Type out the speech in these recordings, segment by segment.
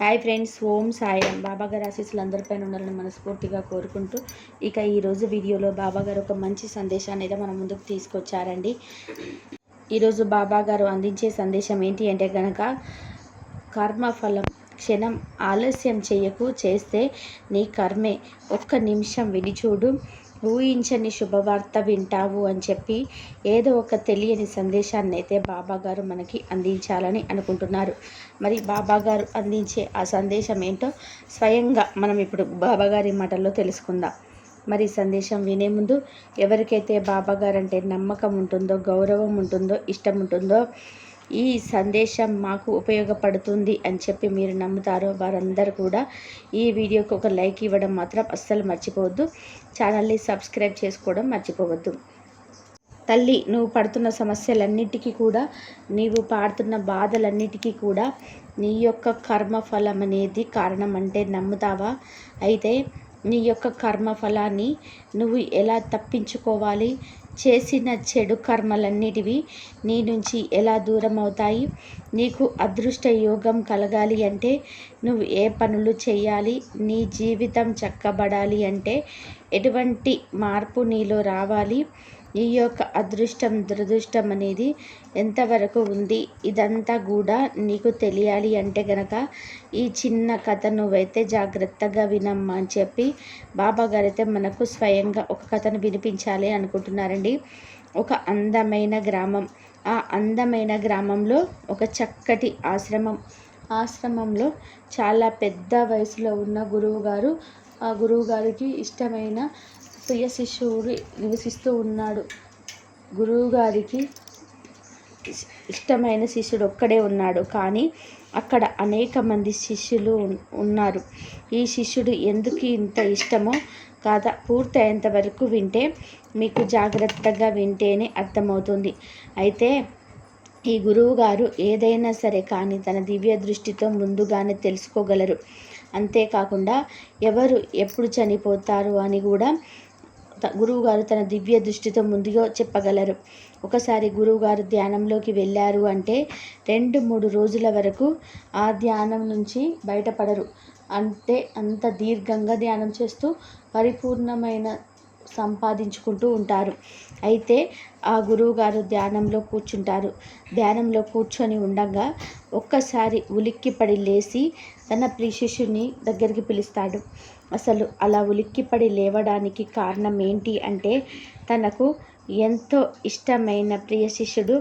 Hi friends ఓం సాయం బాబా గారి ఆశీస్సులు అందరిపైన ఉండాలని మనస్ఫూర్తిగా కోరుకుంటూ ఇక ఈరోజు వీడియోలో బాబా గారు ఒక మంచి సందేశాన్ని అయితే మన ముందుకు తీసుకొచ్చారండి. ఈరోజు బాబా గారు అందించే సందేశం ఏంటి అంటే కనుక కర్మఫలం క్షణం ఆలస్యం చేయకు చేస్తే నీ కర్మే ఒక్క నిమిషం విడిచూడు. ఊహించని శుభవార్త వింటావు అని చెప్పి ఏదో ఒక తెలియని సందేశాన్ని అయితే బాబా గారు మనకి అందించాలని అనుకుంటున్నారు. మరి బాబా గారు అందించే ఆ సందేశం ఏంటో స్వయంగా మనం ఇప్పుడు బాబా గారి మాటల్లో తెలుసుకుందాం. మరి సందేశం వినే ముందు ఎవరికైతే బాబా గారు అంటే నమ్మకం ఉంటుందో గౌరవం ఉంటుందో ఇష్టం ఉంటుందో ఈ సందేశం మాకు ఉపయోగపడుతుంది అని చెప్పి మీరు నమ్ముతారో వారందరూ కూడా ఈ వీడియోకి ఒక లైక్ ఇవ్వడం మాత్రం అస్సలు మర్చిపోవద్దు. ఛానల్ని సబ్స్క్రైబ్ చేసుకోవడం మర్చిపోవద్దు. తల్లి నువ్వు పడుతున్న సమస్యలన్నిటికీ కూడా నీవు పాడుతున్న బాధలన్నిటికీ కూడా నీ యొక్క కర్మఫలం అనేది కారణం అంటే నమ్ముతావా? అయితే నీ యొక్క కర్మఫలాన్ని నువ్వు ఎలా తప్పించుకోవాలి? చేసిన చెడు కర్మలన్నిటివి నీ నుంచి ఎలా దూరం అవుతాయి నీకు అదృష్ట యోగం కలగాలి అంటే నువ్వు ఏ పనులు చేయాలి? నీ జీవితం చక్కబడాలి అంటే ఎటువంటి మార్పు నీలో రావాలి? ఈ యొక్క అదృష్టం దురదృష్టం అనేది ఎంతవరకు ఉంది? ఇదంతా కూడా నీకు తెలియాలి అంటే గనక ఈ చిన్న కథ నువ్వైతే జాగ్రత్తగా వినమ్మా అని చెప్పి బాబా గారైతే మనకు స్వయంగా ఒక కథను వినిపించాలి అనుకుంటున్నారండి. ఒక అందమైన గ్రామం. ఆ అందమైన గ్రామంలో ఒక చక్కటి ఆశ్రమం. ఆశ్రమంలో చాలా పెద్ద వయసులో ఉన్న గురువు గారు ఆ గురువు గారికి ఇష్టమైన ప్రియ శిష్యుడు నివసిస్తూ ఉన్నాడు. గురువుగారికి ఇష్టమైన శిష్యుడు ఒక్కడే ఉన్నాడు. కానీ అక్కడ అనేక మంది శిష్యులు ఉన్నారు. ఈ శిష్యుడు ఎందుకు ఇంత ఇష్టమో కాదా పూర్తయ్యేంత వరకు వింటే మీకు జాగ్రత్తగా వింటేనే అర్థమవుతుంది. అయితే ఈ గురువు గారు ఏదైనా సరే కానీ తన దివ్య దృష్టితో ముందుగానే తెలుసుకోగలరు. అంతేకాకుండా ఎవరు ఎప్పుడు చనిపోతారు అని కూడా గురువుగారు తన దివ్య దృష్టితో ముందుగా చెప్పగలరు. ఒకసారి గురువుగారు ధ్యానంలోకి వెళ్ళారు అంటే రెండు మూడు రోజుల వరకు ఆ ధ్యానం నుంచి బయటపడరు. అంటే అంత దీర్ఘంగా ధ్యానం చేస్తూ పరిపూర్ణమైన సంపాదించుకుంటూ ఉంటారు. అయితే ఆ గురువుగారు ధ్యానంలో కూర్చుంటారు. ధ్యానంలో కూర్చొని ఉండగా ఒక్కసారి ఉలిక్కిపడి లేచి తన ప్రిశిష్యుని దగ్గరికి పిలుస్తాడు. అసలు అలా ఉలిక్కిపడి లేవడానికి కారణం ఏంటి అంటే తనకు ఎంతో ఇష్టమైన ప్రియ శిష్యుడు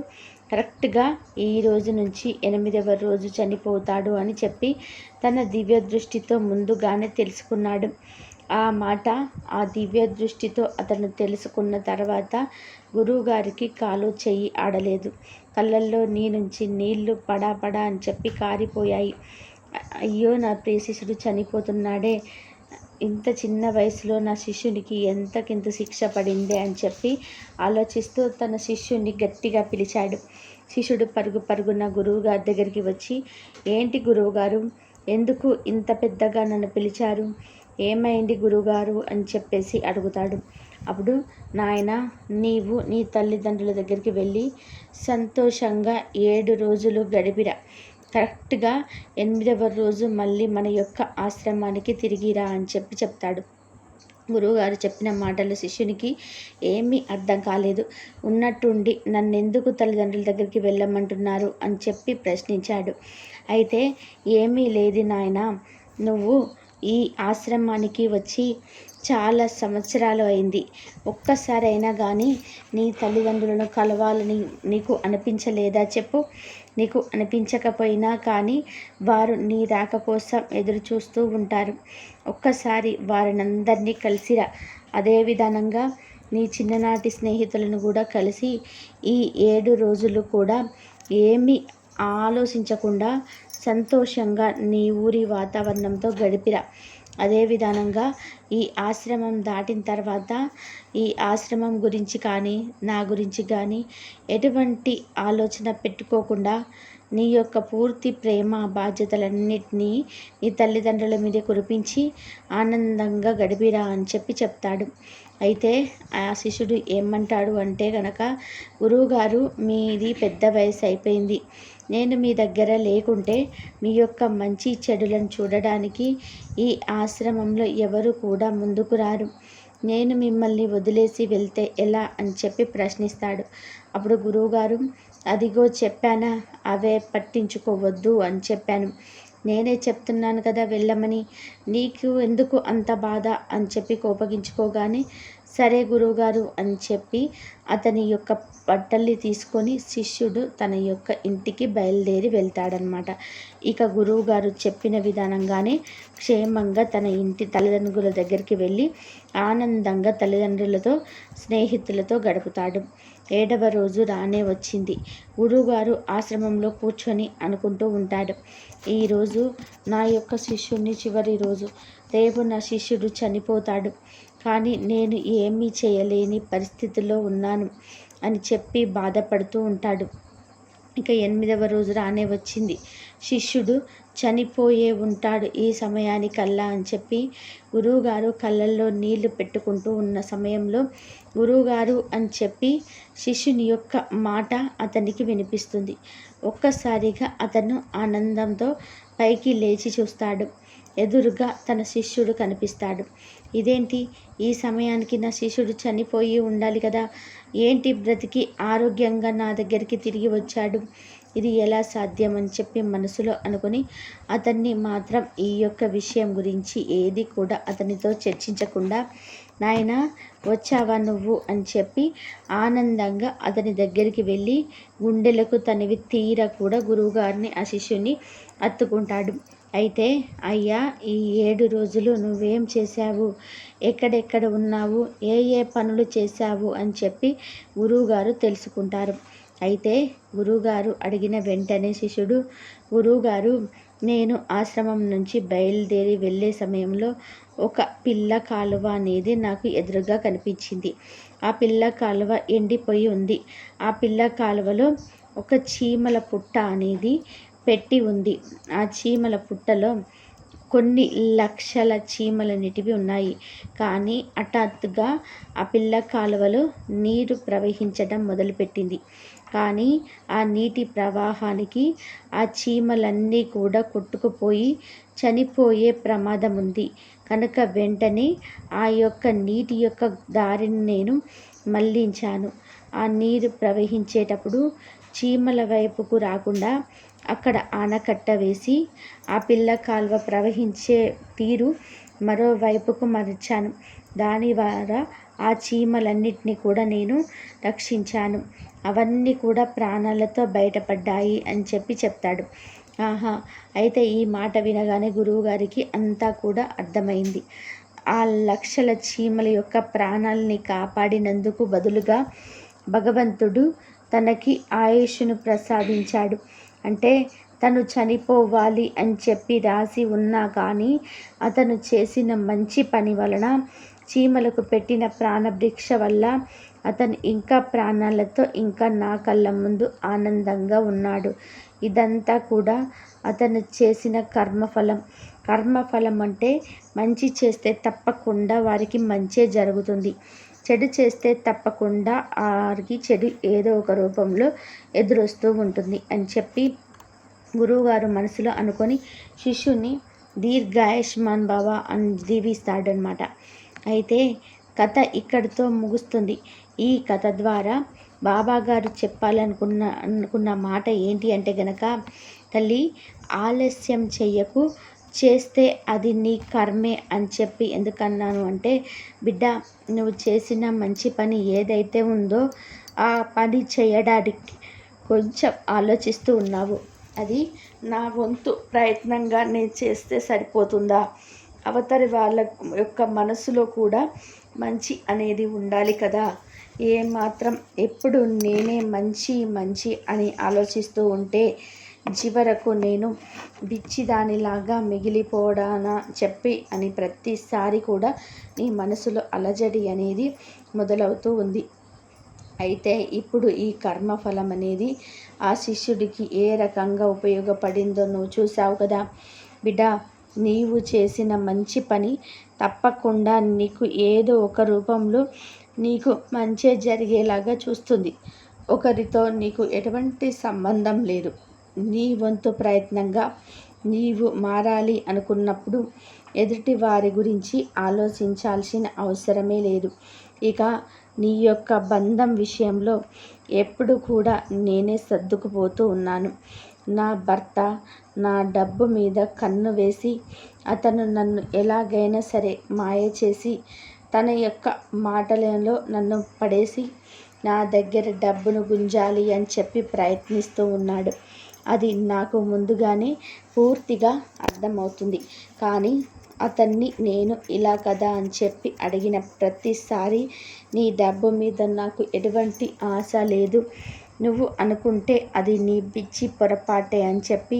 కరెక్ట్గా ఈ రోజు నుంచి ఎనిమిదవ రోజు చనిపోతాడు అని చెప్పి తన దివ్య దృష్టితో ముందుగానే తెలుసుకున్నాడు. ఆ మాట ఆ దివ్య దృష్టితో అతను తెలుసుకున్న తర్వాత గురువుగారికి కాలు చెయ్యి ఆడలేదు. కళ్ళల్లో నీ నుంచి నీళ్ళు పడా పడా అని చెప్పి కారిపోయాయి. అయ్యో నా ప్రియ శిష్యుడు చనిపోతున్నాడే. ఇంత చిన్న వయసులో నా శిష్యునికి ఎంతకింత శిక్ష పడిందే అని చెప్పి ఆలోచిస్తూ తన శిష్యుని గట్టిగా పిలిచాడు. శిష్యుడు పరుగు పరుగున గురువుగారి దగ్గరికి వచ్చి ఏంటి గురువుగారు? ఎందుకు ఇంత పెద్దగా నన్ను పిలిచారు? ఏమైంది గురుగారు అని చెప్పేసి అడుగుతాడు. అప్పుడు నాయన నీవు నీ తల్లిదండ్రుల దగ్గరికి వెళ్ళి సంతోషంగా ఏడు రోజులు గడిపిరా. కరెక్ట్గా ఎనిమిదవ రోజు మళ్ళీ మన యొక్క ఆశ్రమానికి తిరిగిరా అని చెప్పి చెప్తాడు. గురువుగారు చెప్పిన మాటలు శిష్యునికి ఏమీ అర్థం కాలేదు. ఉన్నట్టుండి నన్నెందుకు తల్లిదండ్రుల దగ్గరికి వెళ్ళమంటున్నారు అని చెప్పి ప్రశ్నించాడు. అయితే ఏమీ లేదు నాయన. నువ్వు ఈ ఆశ్రమానికి వచ్చి చాలా సంవత్సరాలు అయింది. ఒక్కసారైనా కానీ నీ తల్లిదండ్రులను కలవాలని నీకు అనిపించలేదా చెప్పు. నీకు అనిపించకపోయినా కానీ వారు నీ రాక కోసం ఎదురు చూస్తూ ఉంటారు. ఒక్కసారి వారినందరినీ కలిసిరా. అదే విధానంగా నీ చిన్ననాటి స్నేహితులను కూడా కలిసి ఈ ఏడు రోజులు కూడా ఏమీ ఆలోచించకుండా సంతోషంగా నీ ఊరి వాతావరణంతో గడిపిరా. అదే విధానంగా ఈ ఆశ్రమం దాటిన తర్వాత ఈ ఆశ్రమం గురించి కానీ నా గురించి కానీ ఎటువంటి ఆలోచన పెట్టుకోకుండా నీ యొక్క పూర్తి ప్రేమ బాధ్యతలన్నిటినీ నీ తల్లిదండ్రుల మీద కురిపించి ఆనందంగా గడిపిరా అని చెప్పి చెప్తాడు. అయితే ఆ శిష్యుడు ఏమంటాడు అంటే గనక గురువుగారు మీది పెద్ద వయసు అయిపోయింది. నేను మీ దగ్గర లేకుంటే మీ యొక్క మంచి చెడులను చూడడానికి ఈ ఆశ్రమంలో ఎవరు కూడా ముందుకు రారు. నేను మిమ్మల్ని వదిలేసి వెళ్తే ఎలా? అని చెప్పి ప్రశ్నిస్తాడు. అప్పుడు గురువుగారు అదిగో చెప్పానా అవే పట్టించుకోవద్దు అని చెప్పాను. నేనే చెప్తున్నాను కదా వెళ్ళమని. నీకు ఎందుకు అంత బాధ? అని చెప్పి కోపగించుకోగానే సరే గురువుగారు అని చెప్పి అతని యొక్క బట్టల్ని తీసుకొని శిష్యుడు తన యొక్క ఇంటికి బయలుదేరి వెళ్తాడనమాట ఇక గురువుగారు చెప్పిన విధానంగానే క్షేమంగా తన ఇంటి తల్లిదండ్రుల దగ్గరికి వెళ్ళి ఆనందంగా తల్లిదండ్రులతో స్నేహితులతో గడుపుతాడు. ఏడవ రోజు రానే వచ్చింది. గురువుగారు ఆశ్రమంలో కూర్చొని అనుకుంటూ ఉంటాడు ఈరోజు నా యొక్క శిష్యుడిని చివరి రోజు. రేపు నా శిష్యుడు చనిపోతాడు. కానీ నేను ఏమీ చేయలేని పరిస్థితిలో ఉన్నాను అని చెప్పి బాధపడుతూ ఉంటాడు. ఇక ఎనిమిదవ రోజు రానే వచ్చింది. శిష్యుడు చనిపోయే ఉంటాడు ఈ సమయానికల్లా అని చెప్పి గురువుగారు కళ్ళల్లో నీళ్ళు పెట్టుకుంటూ ఉన్న సమయంలో గురువుగారు అని చెప్పి శిష్యుని యొక్క మాట అతనికి వినిపిస్తుంది. ఒక్కసారిగా అతను ఆనందంతో పైకి లేచి చూస్తాడు. ఎదురుగా తన శిష్యుడు కనిపిస్తాడు. ఇదేంటి? ఈ సమయానికి నా శిష్యుడు చనిపోయి ఉండాలి కదా. ఏంటి బ్రతికి ఆరోగ్యంగా నా దగ్గరికి తిరిగి వచ్చాడు? ఇది ఎలా సాధ్యం అని చెప్పి మనసులో అనుకుని అతన్ని మాత్రం ఈ యొక్క విషయం గురించి ఏది కూడా అతనితో చర్చించకుండా నాయన వచ్చావా నువ్వు? అని చెప్పి ఆనందంగా అతని దగ్గరికి వెళ్ళి గుండెలకు తనవి తీర కూడా గురువుగారిని ఆ శిష్యుని అత్తుకుంటాడు. అయితే అయ్యా ఈ ఏడు రోజులు నువ్వేం చేశావు? ఎక్కడెక్కడ ఉన్నావు? ఏ ఏ పనులు చేశావు? అని చెప్పి గురువుగారు తెలుసుకుంటారు. అయితే గురువుగారు అడిగిన వెంటనే శిష్యుడు గురువుగారు నేను ఆశ్రమం నుంచి బయలుదేరి వెళ్ళే సమయంలో ఒక పిల్ల కాలువ అనేది నాకు ఎదురుగా కనిపించింది. ఆ పిల్ల కాలువ ఎండిపోయి ఉంది. ఆ పిల్ల కాలువలో ఒక చీమల పుట్ట అనేది పెట్టి ఉంది. ఆ చీమల పుట్టలో కొన్ని లక్షల చీమలన్నిటివి ఉన్నాయి. కానీ హఠాత్తుగా ఆ పిల్ల కాలువలో నీరు ప్రవహించడం మొదలుపెట్టింది. కానీ ఆ నీటి ప్రవాహానికి ఆ చీమలన్నీ కూడా కొట్టుకుపోయి చనిపోయే ప్రమాదం ఉంది. కనుక వెంటనే ఆ యొక్క నీటి యొక్క దారిని నేను మళ్ళించాను ఆ నీరు ప్రవహించేటప్పుడు చీమల వైపుకు రాకుండా అక్కడ ఆనకట్ట వేసి ఆ పిల్ల కాలువ ప్రవహించే తీరు మరోవైపుకు మరిచాను. దాని ద్వారా ఆ చీమలన్నిటినీ కూడా నేను రక్షించాను. అవన్నీ కూడా ప్రాణాలతో బయటపడ్డాయి అని చెప్పి చెప్తాడు. ఆహా అయితే ఈ మాట వినగానే గురువుగారికి అంతా కూడా అర్థమైంది. ఆ లక్షల చీమల యొక్క ప్రాణాలని కాపాడినందుకు బదులుగా భగవంతుడు తనకి ఆయుష్ను ప్రసాదించాడు. అంటే తను చనిపోవాలి అని చెప్పి రాసి ఉన్నా కానీ అతను చేసిన మంచి పని వలన చీమలకు పెట్టిన ప్రాణభిక్ష వల్ల అతను ఇంకా ప్రాణాలతో ఇంకా నా కళ్ళ ముందు ఆనందంగా ఉన్నాడు. ఇదంతా కూడా అతను చేసిన కర్మఫలం. కర్మఫలం అంటే మంచి చేస్తే తప్పకుండా వారికి మంచే జరుగుతుంది. చెడు చేస్తే తప్పకుండా వారికి చెడు ఏదో ఒక రూపంలో ఎదురొస్తూ ఉంటుంది అని చెప్పి గురువుగారు మనసులో అనుకొని శిష్యుని దీర్ఘాయుష్మాన్ బాబా అని దీవిస్తాడనమాట అయితే కథ ఇక్కడితో ముగుస్తుంది. ఈ కథ ద్వారా బాబా గారు చెప్పాలనుకున్న అనుకున్న మాట ఏంటి అంటే గనక తల్లి ఆలస్యం చెయ్యకు చేస్తే అది నీ కర్మే అని చెప్పి ఎందుకన్నాను అంటే బిడ్డ నువ్వు చేసిన మంచి పని ఏదైతే ఉందో ఆ పని చేయడానికి కొంచెం ఆలోచిస్తూ ఉన్నావు. అది నా వంతు ప్రయత్నంగా నేను చేస్తే సరిపోతుందా? అవతలి వాళ్ళ యొక్క మనసులో కూడా మంచి అనేది ఉండాలి కదా. ఏమాత్రం ఎప్పుడు నేనే మంచి మంచి అని ఆలోచిస్తూ ఉంటే చివరకు నేను బిచ్చిదానిలాగా మిగిలిపోవడానా చెప్పి అని ప్రతిసారి కూడా నీ మనసులో అలజడి అనేది మొదలవుతూ ఉంది. అయితే ఇప్పుడు ఈ కర్మఫలం అనేది ఆ శిష్యుడికి ఏ రకంగా ఉపయోగపడిందో నువ్వు చూసావు కదా. బిడా నీవు చేసిన మంచి పని తప్పకుండా నీకు ఏదో ఒక రూపంలో నీకు మంచి జరిగేలాగా చూస్తుంది. ఒకరితో నీకు ఎటువంటి సంబంధం లేదు. నీ వంతు ప్రయత్నంగా నీవు మారాలి అనుకున్నప్పుడు ఎదుటి వారి గురించి ఆలోచించాల్సిన అవసరమే లేదు. ఇక నీ యొక్క బంధం విషయంలో ఎప్పుడు కూడా నేనే సర్దుకుపోతూ ఉన్నాను. నా భర్త నా డబ్బు మీద కన్ను వేసి అతను నన్ను ఎలాగైనా సరే మాయ చేసి తన యొక్క మాటలలో నన్ను పడేసి నా దగ్గర డబ్బును గుంజాలి అని చెప్పి ప్రయత్నిస్తూ ఉన్నాడు. అది నాకు ముందుగానే పూర్తిగా అర్థమవుతుంది. కానీ అతన్ని నేను ఇలా కదా అని చెప్పి అడిగిన ప్రతిసారి నీ డబ్బు మీద నాకు ఎటువంటి ఆశ లేదు. నువ్వు అనుకుంటే అది నీ పిచ్చి పొరపాటే అని చెప్పి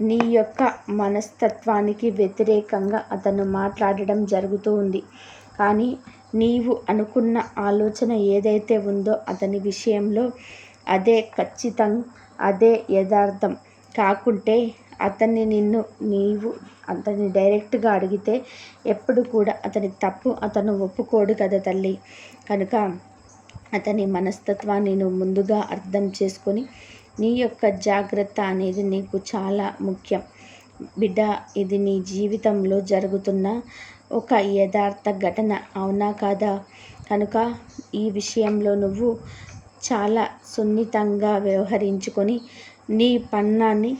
నీ యొక్క మనస్తత్వానికి వ్యతిరేకంగా అతను మాట్లాడడం జరుగుతూ ఉంది. కానీ నీవు అనుకున్న ఆలోచన ఏదైతే ఉందో అతని విషయంలో అదే ఖచ్చితం అదే యథార్థం. కాకుంటే అతన్ని నిన్ను నీవు అతన్ని డైరెక్ట్గా అడిగితే ఎప్పుడు కూడా అతని తప్పు అతను ఒప్పుకోడు కదా తల్లి. కనుక అతని మనస్తత్వాన్ని నువ్వు ముందుగా అర్థం చేసుకొని నీ యొక్క జాగ్రత్త అనేది నీకు చాలా ముఖ్యం. బిడ్డ ఇది నీ జీవితంలో జరుగుతున్న ఒక యథార్థ ఘటన. అవునా కాదా? కనుక ఈ విషయంలో నువ్వు చాలా సున్నితంగా వ్యవహరించుకొని నీ పన్నాన్ని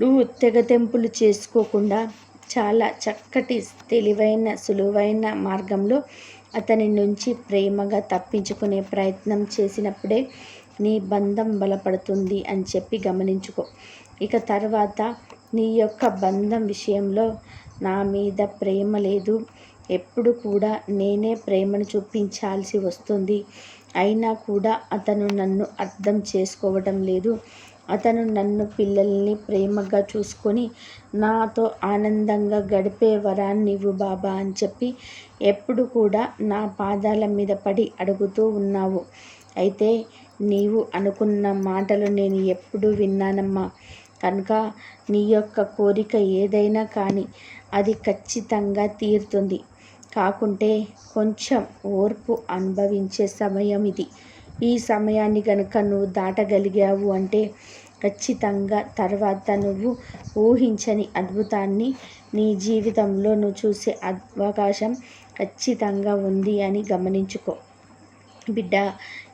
నువ్వు తెగతెంపులు చేసుకోకుండా చాలా చక్కటి తెలివైన సులువైన మార్గంలో అతని నుంచి ప్రేమగా తప్పించుకునే ప్రయత్నం చేసినప్పుడే నీ బంధం బలపడుతుంది అని చెప్పి గమనించుకో. ఇక తర్వాత నీ యొక్క బంధం విషయంలో నా మీద ప్రేమ లేదు. ఎప్పుడు కూడా నేనే ప్రేమను చూపించాల్సి వస్తుంది. అయినా కూడా అతను నన్ను అర్థం చేసుకోవటం లేదు. అతను నన్ను పిల్లల్ని ప్రేమగా చూసుకొని నాతో ఆనందంగా గడిపే వరాన్ని ఇవ్వు బాబా అని చెప్పి ఎప్పుడు కూడా నా పాదాల మీద పడి అడుగుతూ ఉన్నావు. అయితే నీవు అనుకున్న మాటలు నేను ఎప్పుడు విన్నానమ్మా. కనుక నీ యొక్క కోరిక ఏదైనా కానీ అది ఖచ్చితంగా తీరుతుంది. కాకుంటే కొంచెం ఓర్పు అనుభవించే సమయం ఇది. ఈ సమయాన్ని కనుక నువ్వు దాటగలిగావు అంటే ఖచ్చితంగా తర్వాత నువ్వు ఊహించని అద్భుతాన్ని నీ జీవితంలో నువ్వు చూసే అవకాశం ఖచ్చితంగా ఉంది అని గమనించుకో. బిడ్డ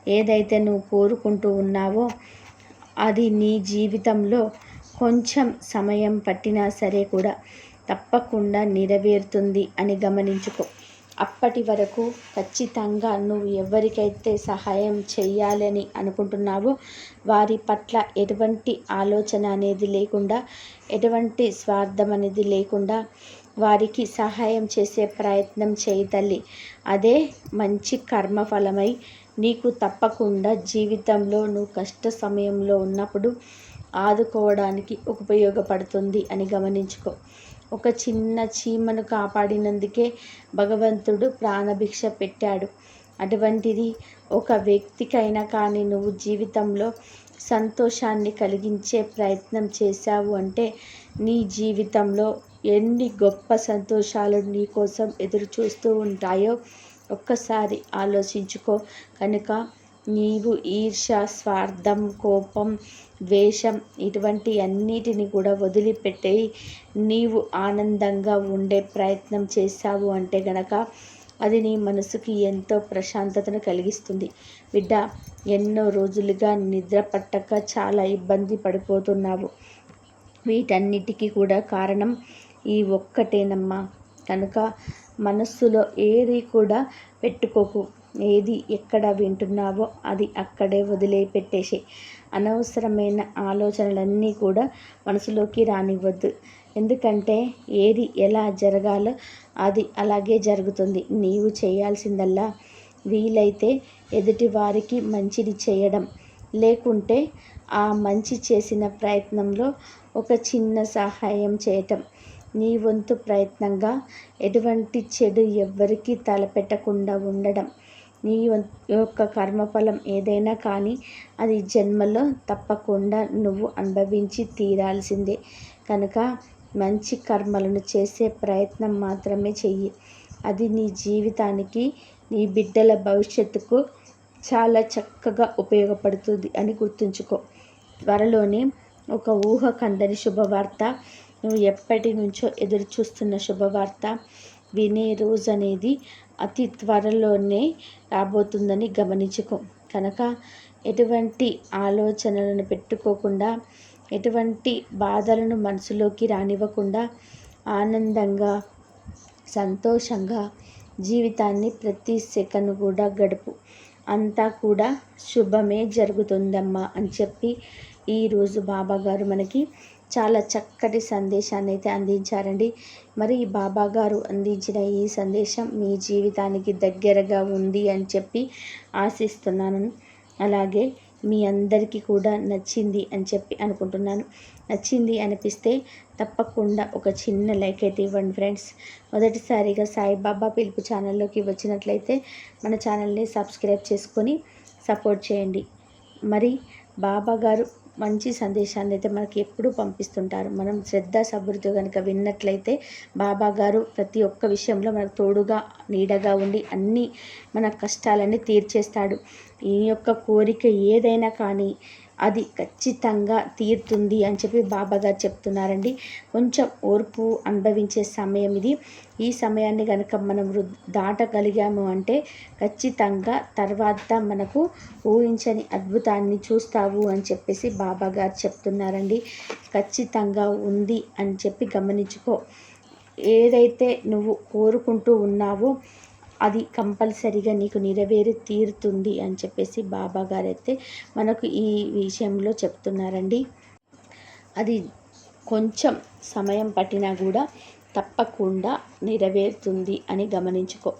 ఏదైతే నువ్వు కోరుకుంటూ ఉన్నావో అది నీ జీవితంలో కొంచెం సమయం పట్టినా సరే కూడా తప్పకుండా నెరవేరుతుంది అని గమనించుకో. అప్పటి వరకు ఖచ్చితంగా నువ్వు ఎవరికైతే సహాయం చేయాలని అనుకుంటున్నావో వారి పట్ల ఎటువంటి ఆలోచన అనేది లేకుండా ఎటువంటి స్వార్థం అనేది లేకుండా వారికి సహాయం చేసే ప్రయత్నం చేయి తల్లి. అదే మంచి కర్మఫలమై నీకు తప్పకుండా జీవితంలో నువ్వు కష్ట సమయంలో ఉన్నప్పుడు ఆదుకోవడానికి ఉపయోగపడుతుంది అని గమనించుకో. ఒక చిన్న చీమను కాపాడినందుకే భగవంతుడు ప్రాణభిక్ష పెట్టాడు. అటువంటిది ఒక వ్యక్తికైనా కానీ నువ్వు జీవితంలో సంతోషాన్ని కలిగించే ప్రయత్నం చేశావు అంటే నీ జీవితంలో ఎన్ని గొప్ప సంతోషాలు నీ కోసం ఎదురు చూస్తూ ఉంటాయో ఒక్కసారి ఆలోచించుకో. కనుక నీవు ఈర్ష స్వార్థం కోపం ద్వేషం ఇటువంటి అన్నిటిని కూడా వదిలిపెట్టి నీవు ఆనందంగా ఉండే ప్రయత్నం చేశావు అంటే గనక అది నీ మనసుకి ఎంతో ప్రశాంతతను కలిగిస్తుంది. బిడ్డ ఎన్నో రోజులుగా నిద్ర పట్టక చాలా ఇబ్బంది పడిపోతున్నావు. వీటన్నిటికీ కూడా కారణం ఈ ఒక్కటేనమ్మా. కనుక మనస్సులో ఏది కూడా పెట్టుకోకు. ఏది ఎక్కడ వింటున్నావో అది అక్కడే వదిలేపెట్టేసే. అనవసరమైన ఆలోచనలన్నీ కూడా మనసులోకి రానివ్వద్దు. ఎందుకంటే ఏది ఎలా జరగాలో అది అలాగే జరుగుతుంది. నీవు చేయాల్సిందల్లా వీలైతే ఎదుటి వారికి మంచిది చేయడం. లేకుంటే ఆ మంచి చేసిన ప్రయత్నంలో ఒక చిన్న సహాయం చేయటం. నీ వంతు ప్రయత్నంగా ఎటువంటి చెడు ఎవ్వరికీ తలపెట్టకుండా ఉండడం. నీ యొక్క కర్మఫలం ఏదైనా కానీ అది జన్మలో తప్పకుండా నువ్వు అనుభవించి తీరాల్సిందే. కనుక మంచి కర్మలను చేసే ప్రయత్నం మాత్రమే చెయ్యి. అది నీ జీవితానికి నీ బిడ్డల భవిష్యత్తుకు చాలా చక్కగా ఉపయోగపడుతుంది అని గుర్తుంచుకో. త్వరలోనే ఒక ఊహ కందని శుభవార్త నువ్వు ఎప్పటి నుంచో ఎదురు చూస్తున్న శుభవార్త వినే రోజు అనేది అతి త్వరలోనే రాబోతుందని గమనించుకో. కనుక ఎటువంటి ఆలోచనలను పెట్టుకోకుండా ఎటువంటి బాధలను మనసులోకి రానివ్వకుండా ఆనందంగా సంతోషంగా జీవితాన్ని ప్రతి సెకండ్ కూడా గడుపు. అంతా కూడా శుభమే జరుగుతుందమ్మా అని చెప్పి ఈరోజు బాబాగారు మనకి చాలా చక్కటి సందేశాన్ని అయితే అందించారండి. మరి బాబా గారు అందించిన ఈ సందేశం మీ జీవితానికి దగ్గరగా ఉంది అని చెప్పి ఆశిస్తున్నాను. అలాగే మీ అందరికీ కూడా నచ్చింది అని చెప్పి అనుకుంటున్నాను. నచ్చింది అనిపిస్తే తప్పకుండా ఒక చిన్న లైక్ అయితే ఇవ్వండి ఫ్రెండ్స్. మొదటిసారిగా సాయిబాబా పిలుపు ఛానల్లోకి వచ్చినట్లయితే మన ఛానల్ని సబ్స్క్రైబ్ చేసుకొని సపోర్ట్ చేయండి. మరి బాబా గారు మంచి సందేశాన్ని అయితే మనకి ఎప్పుడూ పంపిస్తుంటారు. మనం శ్రద్ధ సబురితో కనుక విన్నట్లయితే బాబా గారు ప్రతి ఒక్క విషయంలో మనకు తోడుగా నీడగా ఉండి అన్నీ మన కష్టాలన్నీ తీర్చేస్తాడు. ఈ యొక్క కోరిక ఏదైనా కానీ అది ఖచ్చితంగా తీరుతుంది అని చెప్పి బాబాగారు చెప్తున్నారండి. కొంచెం ఓర్పు అనుభవించే సమయం ఇది. ఈ సమయాన్ని కనుక మనం దాటగలిగాము అంటే ఖచ్చితంగా తర్వాత మనకు ఊహించని అద్భుతాన్ని చూస్తావు అని చెప్పేసి బాబాగారు చెప్తున్నారండి. ఖచ్చితంగా ఉంది అని చెప్పి గమనించుకో. ఏదైతే నువ్వు కోరుకుంటూ ఉన్నావో అది కంపల్సరిగా నీకు నెరవేరి తీరుతుంది అని చెప్పేసి బాబా గారైతే మనకు ఈ విషయంలో చెప్తున్నారండి. అది కొంచెం సమయం పట్టినా కూడా తప్పకుండా నెరవేరుతుంది అని గమనించుకో.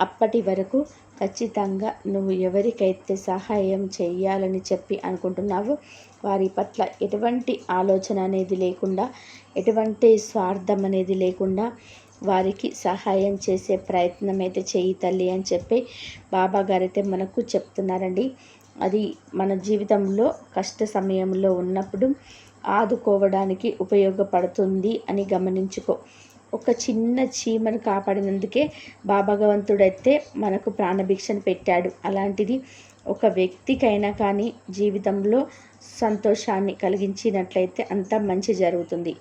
అప్పటి వరకు ఖచ్చితంగా నువ్వు ఎవరికైతే సహాయం చేయాలని చెప్పి అనుకుంటున్నావో వారి పట్ల ఎటువంటి ఆలోచన అనేది లేకుండా ఎటువంటి స్వార్థం అనేది లేకుండా వారికి సహాయం చేసే ప్రయత్నం అయితే చేయి తల్లి అని చెప్పి బాబా గారైతే మనకు చెప్తున్నారండి. అది మన జీవితంలో కష్ట సమయంలో ఉన్నప్పుడు ఆదుకోవడానికి ఉపయోగపడుతుంది అని గమనించుకో. ఒక చిన్న చీమను కాపాడినందుకే బాబాగవంతుడైతే మనకు ప్రాణభిక్షను పెట్టాడు. అలాంటిది ఒక వ్యక్తికైనా కానీ జీవితంలో సంతోషాన్ని కలిగించినట్లయితే అంత మంచి జరుగుతుంది.